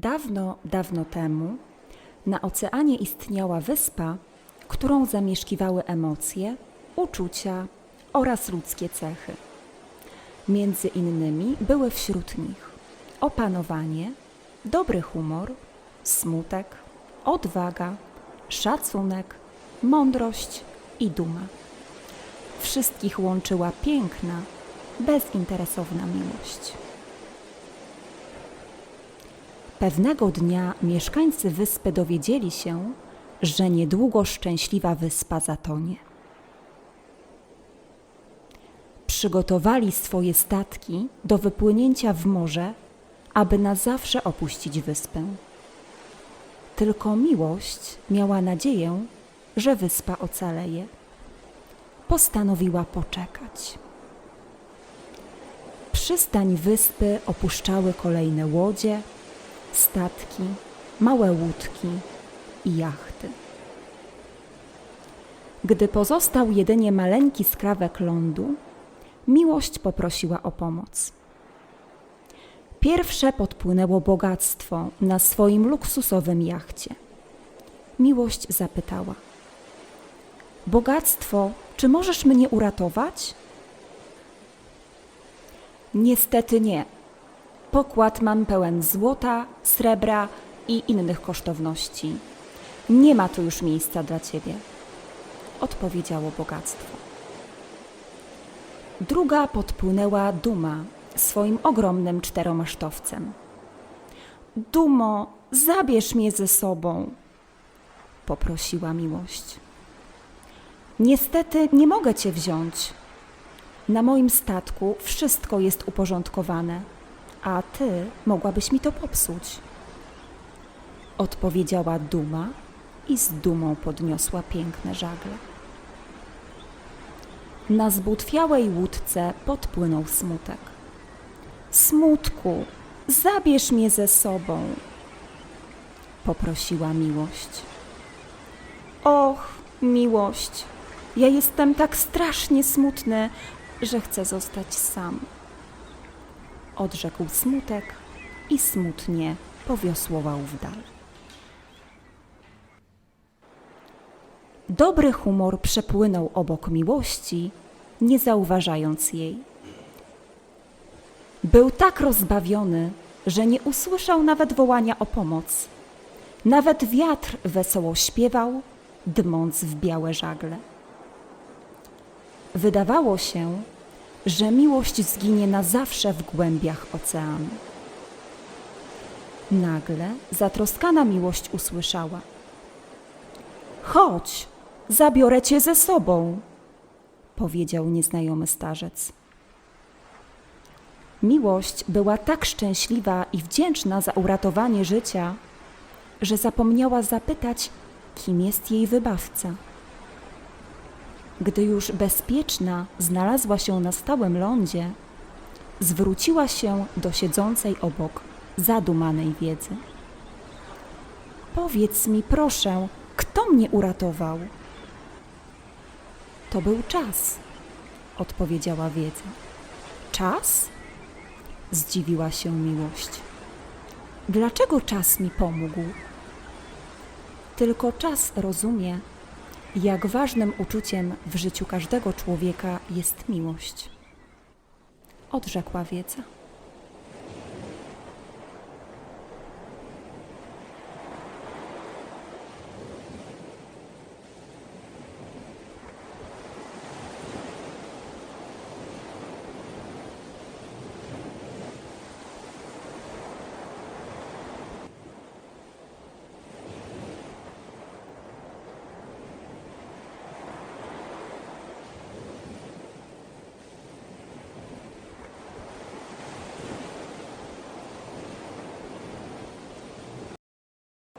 Dawno, dawno temu na oceanie istniała wyspa, którą zamieszkiwały emocje, uczucia oraz ludzkie cechy. Między innymi były wśród nich opanowanie, dobry humor, smutek, odwaga, szacunek, mądrość i duma. Wszystkich łączyła piękna, bezinteresowna miłość. Pewnego dnia mieszkańcy wyspy dowiedzieli się, że niedługo szczęśliwa wyspa zatonie. Przygotowali swoje statki do wypłynięcia w morze, aby na zawsze opuścić wyspę. Tylko miłość miała nadzieję, że wyspa ocaleje. Postanowiła poczekać. Przystań wyspy opuszczały kolejne łodzie, statki, małe łódki i jachty. Gdy pozostał jedynie maleńki skrawek lądu, miłość poprosiła o pomoc. Pierwsze podpłynęło bogactwo na swoim luksusowym jachcie. Miłość zapytała: Bogactwo, czy możesz mnie uratować? Niestety nie. Pokład mam pełen złota, srebra i innych kosztowności. Nie ma tu już miejsca dla ciebie, odpowiedziało bogactwo. Druga podpłynęła Duma swoim ogromnym czteromasztowcem. Dumo, zabierz mnie ze sobą, poprosiła miłość. Niestety nie mogę cię wziąć. Na moim statku wszystko jest uporządkowane, a ty mogłabyś mi to popsuć. Odpowiedziała Duma i z dumą podniosła piękne żagle. Na zbutwiałej łódce podpłynął smutek. Smutku, zabierz mnie ze sobą, poprosiła miłość. Och, miłość, ja jestem tak strasznie smutny, że chcę zostać sam. Odrzekł smutek i smutnie powiosłował w dal. Dobry humor przepłynął obok miłości, nie zauważając jej. Był tak rozbawiony, że nie usłyszał nawet wołania o pomoc. Nawet wiatr wesoło śpiewał, dmąc w białe żagle. Wydawało się, że miłość zginie na zawsze w głębiach oceanu. Nagle zatroskana miłość usłyszała: Chodź, zabiorę cię ze sobą, powiedział nieznajomy starzec. Miłość była tak szczęśliwa i wdzięczna za uratowanie życia, że zapomniała zapytać, kim jest jej wybawca. Gdy już bezpieczna znalazła się na stałym lądzie, zwróciła się do siedzącej obok zadumanej wiedzy. Powiedz mi, proszę, kto mnie uratował? To był czas, odpowiedziała wiedza. Czas? Zdziwiła się miłość. Dlaczego czas mi pomógł? Tylko czas rozumie, jak ważnym uczuciem w życiu każdego człowieka jest miłość. Odrzekła wiedza.